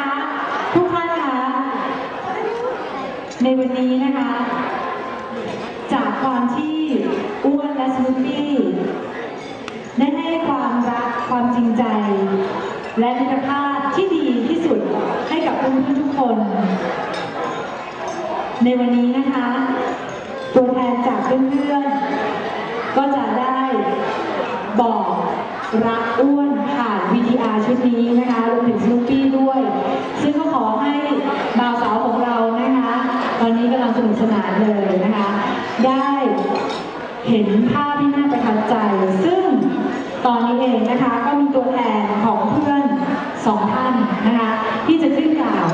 นะคะ ทุกท่านคะในวันนี้นะคะ จากความที่อ้วนและสนุปปี้ได้ให้ความรักความจริงใจ และมิตรภาพที่ดีที่สุดให้กับเพื่อนๆทุกคน ในวันนี้นะคะ ตัวแทนจากเพื่อนๆก็จะได้บอกรักอ้วนผ่านวีดีอาร์ชุดนี้นะคะ สนุกสนานเลยนะคะ ได้เห็นภาพที่น่าประทับใจ ซึ่งตอนนี้เองนะคะก็มีตัวแทนของเพื่อนสองท่านนะคะที่จะขึ้นกล่าว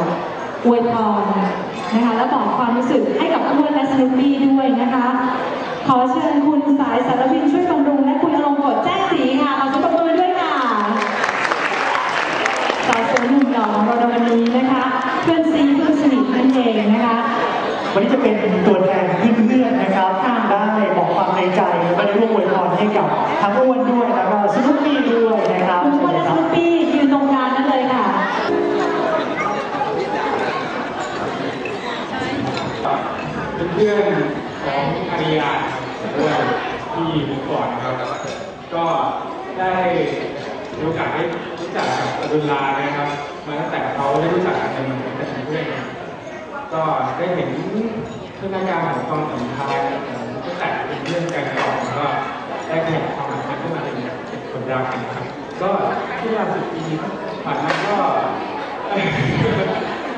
อวยพรนะคะและบอกความรู้สึกให้กับอ้วนและสนุกปี้ด้วยนะคะ ขอเชิญคุณสายสารพินช่วย เป็นตัวแทนเพื่อนๆนะครับค่ะได้บอกความในใจและได้ร่วมอวยพรให้กับทั้งอ้วนด้วยแล้วก็สนุปปี้ด้วยนะครับคุณอ้วนและสนุปปี้ยืนตรงกลางนั่นเลยค่ะเพื่อนๆของภรรยาด้วยที่มุกก่อนนะครับ ก็ได้มีโอกาสได้รู้จักกับอดุลลานะครับ มาตั้งแต่เขาได้รู้จักกันในมันเป็นเพื่อน ก็ได้เห็นพัฒนาการของความสัมพันธ์ตั้งแต่เป็นเพื่อนกันก่อนก็ได้ขยับความสัมพันธ์ขึ้นมาเป็นเป็นคนรักกันะครับ ก็ที่เราสิบปีผ่านมาก็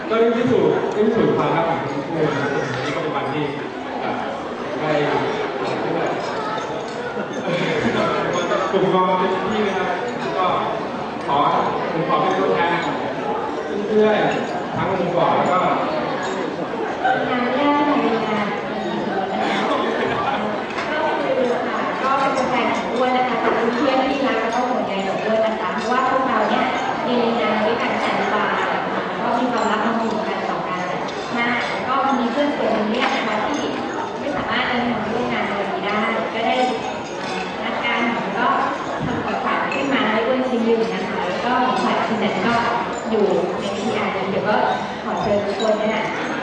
ก็ได้พิสูจน์ได้พิสูจน์ความรักของทั้งคู่นะครับวันนี้ก็เป็นวันที่ได้เรียกว่ากลุ่มกองเป็นที่นะครับก็ขอผมขอเป็นตัวแทนเพื่อนทั้งองค์กรแล้วก็ งานแรกในงานก็คือค่ะก็เป็นตัวแทนของอ้วนนะคะกับเพื่อนๆที่รักแล้วก็ห่วงใยของอ้วนนะคะเพราะว่าพวกเราเนี่ยมีงานด้วยกันแต่ละวันก็มีความรักความผูกพันต่อกันมากแล้วก็มีเพื่อนส่วนนี้นะคะที่ไม่สามารถเดินทางร่วมงานในวันนี้ได้ ก็ได้นัดกันแล้วก็ทำของขวัญขึ้นมาให้อ้วนชิ้นหนึ่นะคะ แล้วก็ของขวัญชิ้นนั้นก็อยู่ในที่อ่านเดี๋ยวก็ขอเชิญทุกคนนะคะ